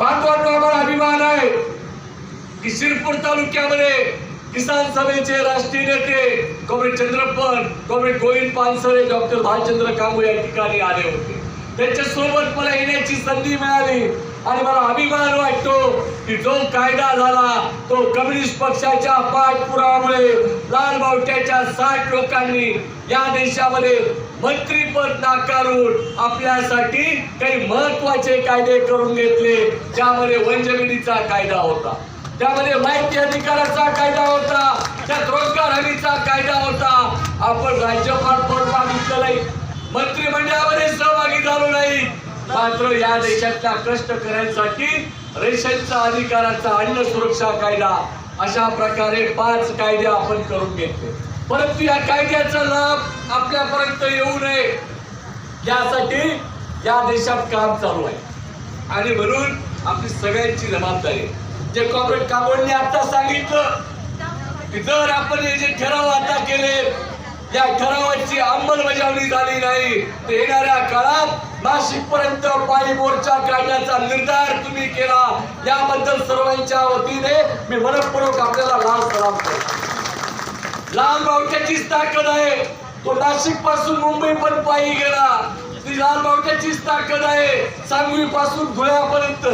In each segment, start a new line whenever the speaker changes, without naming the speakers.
बांधवांना आम्हाला अभिमान आहे की शिरपूर तालुक्यामध्ये किसान सभेचे राष्ट्रीय नेते comrade Chandrappan comrade Govind Pansare doctor Bhalchandra Kambu या ठिकाणी आले होते. त्यांच्यासोबत मला येण्याची संधी मिळाली आणि मला अभिमान वाटतो की जो कायदा झाला तो कम्युनिस्ट पक्षाच्या पाठपुरामुळे लाल बावट्याच्या साठ लोकांनी या देशामध्ये मंत्रीपद नाकारून आपल्यासाठी काही महत्त्वाचे कायदे करून घेतले ज्यामध्ये वनजमिनीचा कायदा होता. त्यामध्ये माहिती अधिकाराचा कायदा होता त्यात रोजगार हमीचा कायदा होता. आपण राज्यपाल पद मागितलं नाही मंत्रिमंडळामध्ये सहभागी झालो नाही. मात्र या देशातल्या कष्टकऱ्यांसाठी रेशनचा अधिकाराचा अन्न सुरक्षा कायदा अशा प्रकारे पाच कायदे आपण करून घेतले. परंतु या कायद्याचा लाभ आपल्यापर्यंत येऊ नये. यासाठी या देशात काम चालू आहे. आणि म्हणून आपली सगळ्यांची जबाबदारी जे कॉम्रेड काबोडने आता सांगितलं की जर आपण हे जे ठराव आता केले या ठरावाची अंमलबजावणी झाली नाही तर येणाऱ्या काळात नाशिक पर्यंत पायी मोर्चा काढण्याचा निर्धार तुम्ही केला. याबद्दल सर्वांच्या वतीने मी मनपूर्वक आपल्याला लाल सलाम करतो. लाल बावट्याचीच ताकद आहे. तो नाशिकपासून मुंबई पण पायी गेला. ती लाल बावट्याचीच ताकद आहे. सांगवी पासून धुळ्यापर्यंत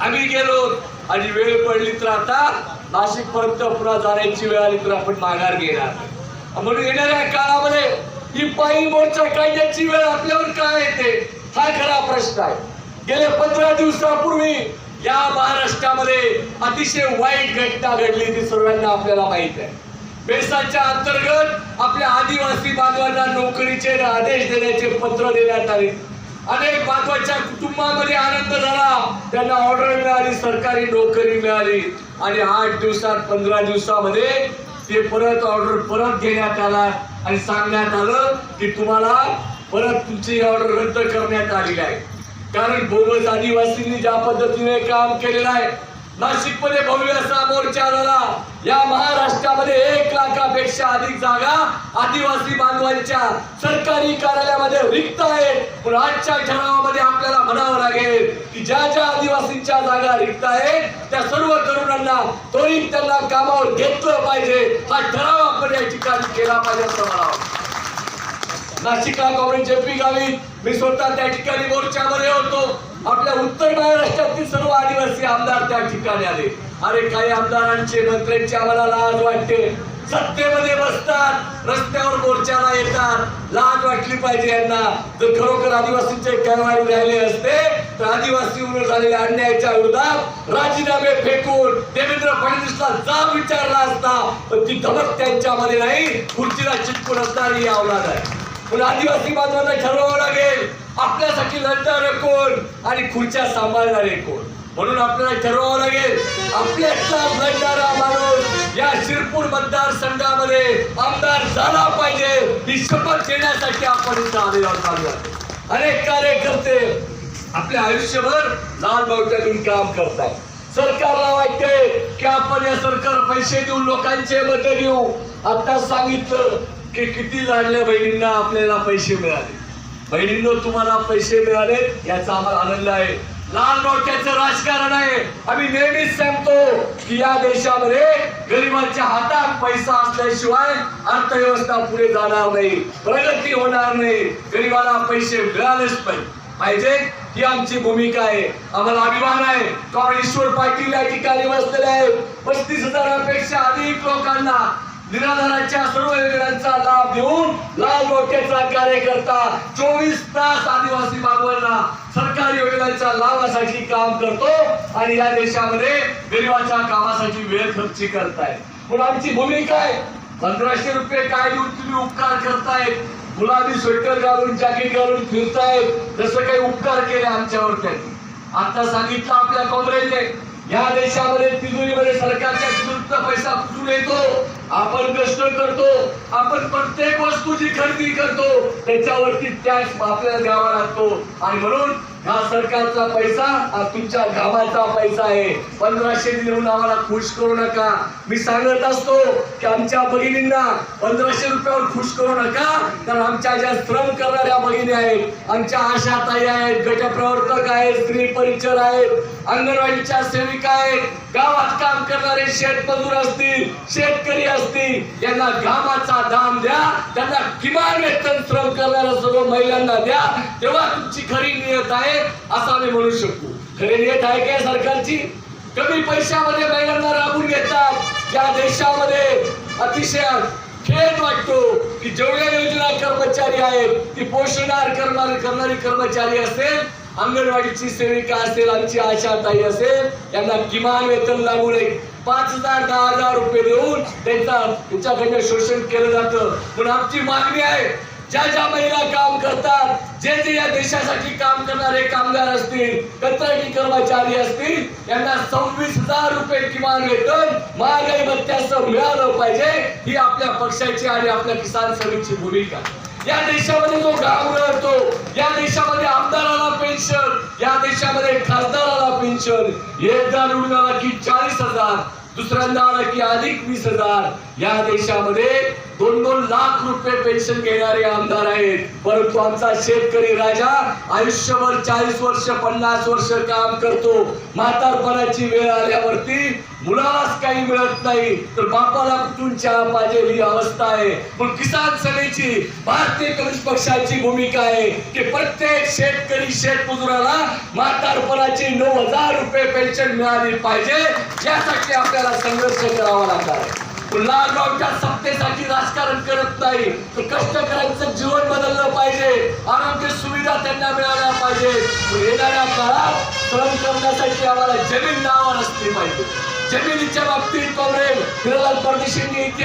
आम्ही गेलो. आणि वेळ पडली तर आता नाशिक पर्यंत पुन्हा जाण्याची वेळ आली तर आपण माघार घेणार. म्हणून येणाऱ्या काळामध्ये ही पायी मोर्चा काढण्याची वेळ आपल्यावर काय येते? हा खरा प्रश्न आहे. गेल्या पंधरा दिवसापूर्वी या महाराष्ट्रामध्ये अतिशय वाईट घटना घडली ती सर्वांना आपल्याला माहीत आहे. बेसाच्या अंतर्गत आपल्या आदिवासी बांधवांना नोकरीचे आदेश देण्याचे पत्र देण्यात आले. अनेक बांधवाच्या कुटुंबामध्ये आनंद झाला. त्यांना ऑर्डर मिळाली सरकारी नोकरी मिळाली. आणि आठ दिवसात पंधरा दिवसामध्ये ते परत ऑर्डर परत घेण्यात आला आणि सांगण्यात आलं की तुम्हाला परत तुमची ऑर्डर रद्द करण्यात आलेली आहे. कारण बोगस आदिवासींनी ज्या पद्धतीने काम केलेलं आहे नाशिकमध्ये भव्य असा मोर्चा झाला या महाराष्ट्रामध्ये एक लाखापेक्षा अधिक जागा आदिवासी बांधवांच्या सरकारी कार्यालयामध्ये रिक्त आहेत. पण आजच्या ठरावामध्ये आपल्याला म्हणावं लागेल की ज्या ज्या आदिवासींच्या जागा रिक्त आहेत त्या सर्व तरुणांना त्वरित त्यांना कामावर घेतलं पाहिजे. हा ठराव आपण या ठिकाणी केला पाहिजे असं मला वाटतं. नाशिकला काँग्रेस जेपी गावी. मी स्वतः त्या ठिकाणी मोर्चामध्ये होतो. आपल्या उत्तर महाराष्ट्रातील सर्व आदिवासी आमदार त्या ठिकाणी आले. अरे काही आमदारांचे मंत्र्यांचे आम्हाला लाज वाटते. सत्तेमध्ये बसतात. रस्त्यावर मोर्चाला येतात लाज वाटली पाहिजे यांना. जर खरोखर आदिवासींचे कारवाई राहिले असते तर आदिवासीवर झालेल्या अन्यायाच्या विरोधात राजीनामे फेकून देवेंद्र फडणवीसला जाब विचारला असता. पण ती धमक त्यांच्यामध्ये नाही. खुर्चीला चिटकून असणारी ही अवलाद आहे. पण आदिवासी बांधवांना ठरवावं लागेल. आपल्यासाठी लढणारे कोण आणि खुर्च्या सांभाळणारे कोण? म्हणून आपल्याला ठरवावं लागेल. आपल्याचा लढणारा माणूस या शिरपूर मतदारसंघामध्ये आमदार झाला पाहिजे ही शपथ घेण्यासाठी आपण इथं आलेलो आहोत अनेक कार्यकर्ते आपल्या आयुष्यभर लाल बावट्यातून काम करतात. सरकारला वाटते की आपण या सरकार पैसे देऊन लोकांचे मत घेऊ आता सांगितलं की किती लाडल्या बहिणींना आपल्याला पैसे मिळाले? बहिणींनो तुम्हाला पैसे मिळाले याचा आम्हाला आनंद आहे. लाल नोट्याचं राजकारण आहे. आम्ही नेहमीच सांगतो की या देशामध्ये गरिबांच्या हातात पैसा असल्याशिवाय अर्थव्यवस्था पुढे जाणार नाही प्रगती होणार नाही. गरिबाला पैसे मिळालेच पाहिजे ही आमची भूमिका आहे. आम्हाला अभिमान आहे. कारण ईश्वर पाटील या ठिकाणी बसलेले आहेत. पस्तीस हजारापेक्षा अधिक लोकांना निराधाराच्या सर्व योजनांचा लाभ घेऊन लाल डोक्याचा कार्यकर्ता चोवीस तास आदिवासी बांधवांना सरकारी योजनांच्या लाभासाठी काम करतो आणि या देशामध्ये गरिबाच्या कामासाठी वेळ खर्ची करताय पण आमची भूमिका आहे पंधराशे रुपये काय देऊन तुम्ही उपकार करतायत गुलाबी स्वेटर घालून जॅकेट घालून फिरतायत जसं काही उपकार केले आमच्यावर त्यांनी. आता सांगितलं आपल्या काँग्रेसने या देशामध्ये तिजोरीमध्ये सरकारच्या पैसा कुठून येतो. आपण कष्ट करतो आपण प्रत्येक वस्तूची खरेदी करतो त्याच्यावरती टॅक्स आपल्याला द्यावा लागतो. आणि म्हणून हा सरकारचा पैसा हा तुमच्या गावाचा पैसा आहे. पंधराशे देऊन आम्हाला खुश करू नका. मी सांगत असतो की आमच्या भगिनींना पंधराशे रुपयावर खुश करू नका. कारण आमच्या ज्या श्रम करणाऱ्या भगिनी आहेत आमच्या आशाताई आहेत गटप्रवर्तक आहेत स्त्री परिचर आहेत अंगणवाडीच्या सेविका आहेत गावात काम करणारे शेतमजूर असतील शेतकरी असतील यांना घामाचा दाम द्या त्यांना किमान वेतन श्रम करणाऱ्या सर्व महिलांना द्या तेव्हा तुमची खरी नियत आहे असं आम्ही म्हणू शकतो खरी नियत आहे काय सरकारची? कमी पैशामध्ये महिलांना राबून घेतात. या देशामध्ये अतिशय खेद वाटतो की जेवढ्या योजना कर्मचारी आहेत ती पोषणार करणारी करणारी कर्मचारी असेल अंगणवाडीची सेविका असेल आमची आशाताई असेल यांना किमान वेतन लागू नये. पाच हजार दहा हजार रुपये देऊन त्यांचा त्यांच्याकडनं शोषण केलं जातं. पण आमची मागणी आहे ज्या ज्या महिला काम करतात जे जे या देशासाठी काम करणारे कामगार असतील कंत्राटी कर्मचारी असतील यांना सव्वीस हजार रुपये किमान वेतन महागाई भत्त्याचं मिळालं पाहिजे ही आपल्या पक्षाची आणि आपल्या किसान सभेची भूमिका. या देशामध्ये जो घाम रडतो या देशामध्ये आमदाराला पेन्शन या देशामध्ये खासदाराला पेन्शन एकदा निवडून आला की चाळीस हजार दुसऱ्यांदा आला की अधिक वीस हजार. या देशामध्ये दोन दोन लाख रुपये पेन्शन घेणारे आमदार आहेत. परंतु आमचा शेतकरी राजा आयुष्यभर चाळीस वर्ष पन्नास वर्ष काम करतो. म्हातारपणाची वेळ आल्यावरती मुलालाच काही मिळत नाही. तर बापाला कुठून चहा पाहिजे ही अवस्था आहे. पण किसान सभेची भारतीय कम्युनिस्ट पक्षाची भूमिका आहे की प्रत्येक शेतकरी शेतमजुराला म्हातारपणाची नऊ हजार रुपये पेन्शन मिळाली पाहिजे यासाठी आपल्याला संघर्ष करावा लागणार आहे. लालबागच्या सत्तेसाठी राजकारण करत नाही. तर कष्टकऱ्यांचं जीवन बदललं पाहिजे. आरोग्य सुविधा त्यांना मिळाल्या पाहिजे येणाऱ्या काळात श्रम करण्यासाठी आम्हाला जमीन नावावर असली पाहिजे. जमिनीच्या बाबतीत काँग्रेस हिरालाल परदेशींनी